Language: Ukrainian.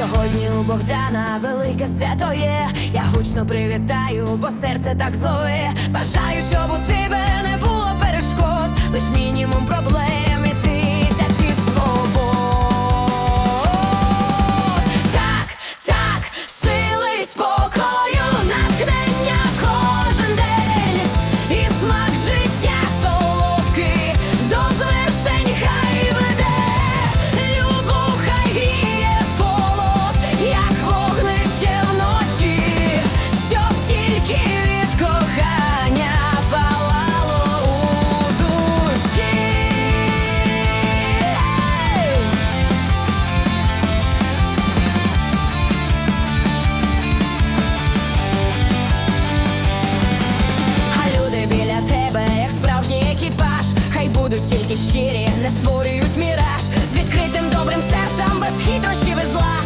Сьогодні у Богдана велике свято є. Я гучно привітаю, бо серце так зове. Бажаю, щоб у тебе не було перешкод, лиш мінімум проблем будуть тільки щирі, не створюють міраж з відкритим добрим серцем без хитрощів і зла.